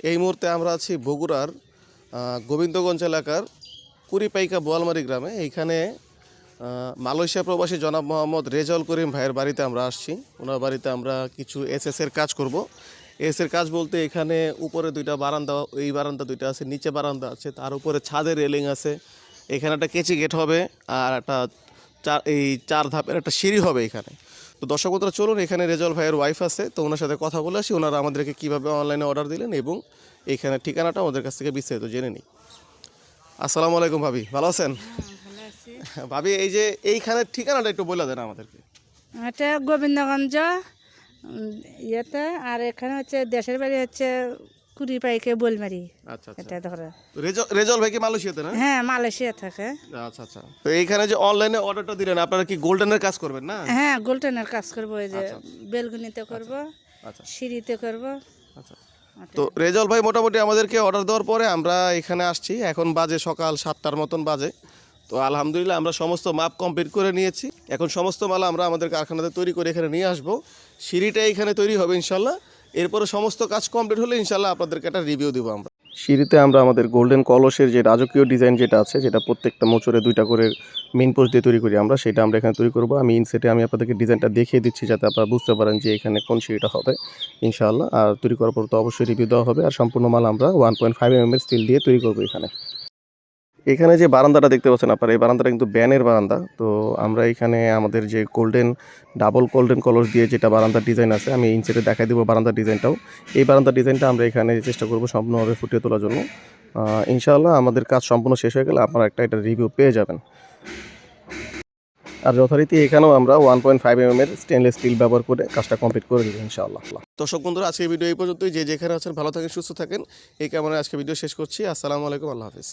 এই মুহূর্তে আমরা আছি বগুড়ার গোবিন্দগঞ্জ এলাকার কুড়িপাইকা বোয়ালমারি গ্রামে। এইখানে মালয়েশিয়া প্রবাসী জনাব মোহাম্মদ রেজাউল করিম ভাইয়ের বাড়িতে আমরা আসছি। ওনার বাড়িতে আমরা কিছু এসএস এর কাজ করব। এস এর কাজ বলতে এখানে উপরে দুইটা বারান্দা, এই বারান্দা দুইটা আছে, নিচে বারান্দা আছে, তার উপরে ছাদের রেলিং আছে। এখানে একটা কেচি গেট হবে আর একটা চার এই চার ধাপের একটা সিঁড়ি হবে এখানে। তো দর্শক বন্ধুরা চলুন এখানে রেজল ভাইয়ের ওয়াইফ আছে তো ওনার সাথে কথা বলে আসি। ওনারা আমাদেরকে কীভাবে অনলাইনে অর্ডার দিলেন এবং এইখানে ঠিকানাটা ওদের কাছ থেকে বিস্তারিত জেনে নিই। আসসালামু আলাইকুম ভাবি ভালো আছেন? ভালো ভাবি এই যে এইখানের ঠিকানাটা একটু বলে দেন আমাদেরকে। এটা গোবিন্দগঞ্জ ইয়েতে আর এখানে হচ্ছে দেশের বাড়ি হচ্ছে কুড়ি পাইকে বোলমারি আচ্ছা আচ্ছা। এটা ধরো। রেজল রেজল ভাই কি মালয়েশিয়াতে না? হ্যাঁ মালয়েশিয়া থাকে। আচ্ছা আচ্ছা। তো এইখানে যে অনলাইনে অর্ডারটা দিলেন আপনারা কি গোল্ডেনের কাজ করবেন না? হ্যাঁ গোল্ডেনের কাজ করব এই যে বেলগুনিতে করব আচ্ছা। সিঁড়িতে করব। আচ্ছা তো রেজল ভাই মোটামুটি আমাদেরকে অর্ডার দেওয়ার পরে আমরা এখানে আসছি। এখন বাজে সকাল সাতটার মতন বাজে। তো আলহামদুলিল্লাহ আমরা সমস্ত মাপ কমপ্লিট করে নিয়েছি। এখন সমস্ত মাল আমরা আমাদের কারখানাতে তৈরি করে এখানে নিয়ে আসব। সিঁড়িটা এখানে তৈরি হবে ইনশাল্লাহ। এরপরে সমস্ত কাজ কমপ্লিট হলে ইনশাল্লাহ আপনাদেরকে একটা রিভিউ দেবো আমরা। সিঁড়িতে আমরা আমাদের গোল্ডেন কলসের যে রাজকীয় ডিজাইন যেটা আছে, যেটা প্রত্যেকটা মোচরে দুইটা করে মেন পোস্ট দিয়ে তৈরি করি আমরা, সেটা আমরা এখানে তৈরি করব। আমি ইনসেটে আমি আপনাদেরকে ডিজাইনটা দেখিয়ে দিচ্ছি যাতে আপনারা বুঝতে পারেন যে এখানে কোন সিঁড়িটা হবে, ইনশাআল্লাহ। আর তৈরি করার পর তো অবশ্যই রিভিউ দেওয়া হবে। আর সম্পূর্ণ মাল আমরা ওয়ান পয়েন্ট ফাইভ এম এর স্টিল দিয়ে তৈরি করব এখানে। এখানে যে বারান্দাটা দেখতে পাচ্ছেন আপনারা এই বারান্দাটা কিন্তু ব্যানের বারান্দা। তো আমরা এখানে আমাদের যে গোল্ডেন ডাবল গোল্ডেন কলস দিয়ে যেটা বারান্দার ডিজাইন আছে আমি ইনসেটে দেখাই দেবো বারান্দার ডিজাইনটাও এই বারান্দার ডিজাইনটা আমরা এখানে চেষ্টা করব সম্পূর্ণভাবে ফুটিয়ে তোলার জন্য। আহ, ইনশাআল্লাহ আমাদের কাজ সম্পূর্ণ শেষ হয়ে গেলে আপনারা একটা এটা রিভিউ পেয়ে যাবেন। আর যথারীতি এখানেও আমরা ওয়ান পয়েন্ট ফাইভ এম এর স্টেনলেস স্টিল ব্যবহার করে কাজটা কমপ্লিট করে দেবো ইনশাআল্লাহ। দর্শক বন্ধুরা আজকে ভিডিও এই পর্যন্তই। যে যেখানে আছেন ভালো থাকেন সুস্থ থাকেন। এই কামনে আজকে ভিডিও শেষ করছি। আসসালামু আলাইকুম আল্লাহ হাফিজ।